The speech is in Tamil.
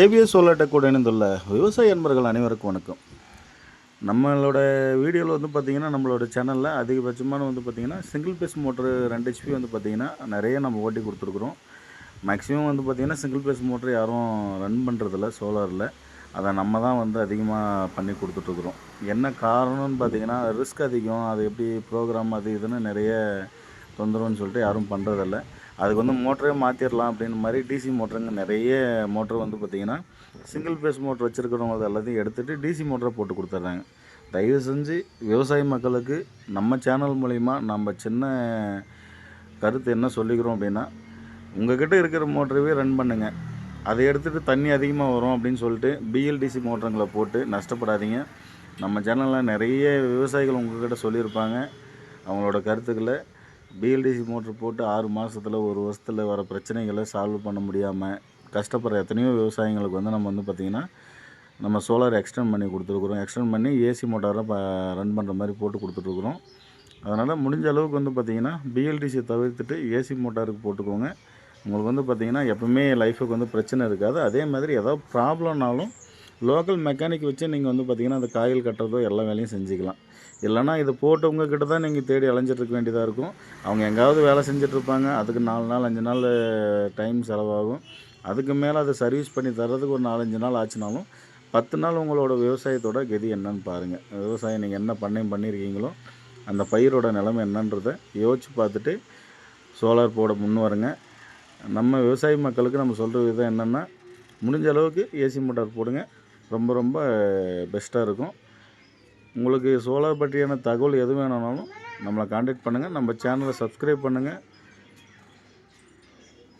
ஏபிஎஸ் சோலார் கூட இணைந்துள்ள விவசாய அன்பர்கள் அனைவருக்கும் வணக்கம். நம்மளோட வீடியோவில் வந்து பார்த்திங்கன்னா நம்மளோட சேனலில் அதிகபட்சமான வந்து பார்த்திங்கன்னா சிங்கிள் பேஸ் மோட்ரு ரெண்டு ஹெச்பி வந்து பார்த்திங்கன்னா நிறைய நம்ம ஓட்டி கொடுத்துருக்குறோம். மேக்ஸிமம் வந்து பார்த்திங்கன்னா சிங்கிள் பேஸ் மோட்ரு யாரும் ரன் பண்ணுறதில்ல சோலாரில் அதை நம்ம தான் வந்து அதிகமாக பண்ணி கொடுத்துட்ருக்குறோம் என்ன காரணம்னு பார்த்திங்கன்னா ரிஸ்க் அதிகம் அது எப்படி ப்ரோக்ராம் அது இதுன்னு நிறைய தொந்தரவுன்னு சொல்லிட்டு யாரும் பண்ணுறதில்ல அதுக்கு வந்து மோட்டரே மாற்றிடலாம் அப்படின்னு மாதிரி டிசி மோட்டருங்க நிறைய மோட்டர் வந்து பார்த்திங்கன்னா சிங்கிள் பேஸ் மோட்டர் வச்சுருக்கிறவங்க எல்லாத்தையும் எடுத்துகிட்டு டிசி மோட்டரை போட்டு கொடுத்துட்றாங்க. தயவு செஞ்சு விவசாய மக்களுக்கு நம்ம சேனல் மூலிமா நம்ம சின்ன கருத்து என்ன சொல்லிக்கிறோம் அப்படின்னா உங்ககிட்ட இருக்கிற மோட்டரவே ரன் பண்ணுங்க. அதை எடுத்துகிட்டு தண்ணி அதிகமாக வரும் அப்படின்னு சொல்லிட்டு பிஎல்டிசி மோட்டருங்களை போட்டு நஷ்டப்படாதீங்க. நம்ம சேனலில் நிறைய விவசாயிகள் உங்கள்கிட்ட சொல்லியிருப்பாங்க. அவங்களோட கருத்துக்களை பிஎல்டிசி மோட்ரு போட்டு ஆறு மாதத்தில் ஒரு வருஷத்தில் வர பிரச்சனைகளை சால்வ் பண்ண முடியாமல் கஷ்டப்படுற எத்தனையோ விவசாயிங்களுக்கு வந்து நம்ம வந்து பார்த்திங்கன்னா நம்ம சோலார் எக்ஸ்டெண்ட் பண்ணி கொடுத்துருக்குறோம். எக்ஸ்டெண்ட் பண்ணி ஏசி மோட்டாரை ப ரன் பண்ணுற மாதிரி போட்டு கொடுத்துட்ருக்குறோம் அதனால் முடிஞ்ச அளவுக்கு வந்து பார்த்திங்கன்னா பிஎல்டிசி தவிர்த்துட்டு ஏசி மோட்டாருக்கு போட்டுக்கோங்க. உங்களுக்கு வந்து பார்த்திங்கன்னா எப்பவுமே லைஃபுக்கு வந்து பிரச்சனை இருக்காது. அதே மாதிரி ஏதாவது ப்ராப்ளம்னாலும் லோக்கல் மெக்கானிக் வச்சு நீங்கள் வந்து பார்த்திங்கன்னா அந்த காயில் கட்டுறதோ எல்லா வேலையும் செஞ்சுக்கலாம். இல்லைனா இதை போட்டவங்க கிட்ட தான் நீங்கள் தேடி அலைஞ்சிட்ருக்க வேண்டியதாக இருக்கும். அவங்க எங்காவது வேலை செஞ்சிட்ருப்பாங்க. அதுக்கு நாலு நாள் அஞ்சு நாள் டைம் செலவாகும். அதுக்கு மேலே அதை சர்வீஸ் பண்ணி தர்றதுக்கு ஒரு நாலஞ்சு நாள் ஆச்சுனாலும் பத்து நாள் உங்களோட விவசாயத்தோட கதி என்னன்னு பாருங்கள் விவசாயம் நீங்கள் என்ன பண்ணையும் பண்ணியிருக்கீங்களோ அந்த பயிரோட நிலைமை என்னன்றதை யோசிச்சு பார்த்துட்டு சோலார் போட முன் வருங்க. நம்ம விவசாய மக்களுக்கு நம்ம சொல்கிற விதம் என்னென்னா முடிஞ்ச அளவுக்கு ஏசி மோட்டார் போடுங்க. ரொம்ப ரொம்ப பெஸ்ட்டாக இருக்கும். உங்களுக்கு சோலார் பற்றியான தகவல் எது வேணும்னாலும் நம்மளை காண்டாக்ட் பண்ணுங்கள் நம்ம சேனலை சப்ஸ்கிரைப் பண்ணுங்கள்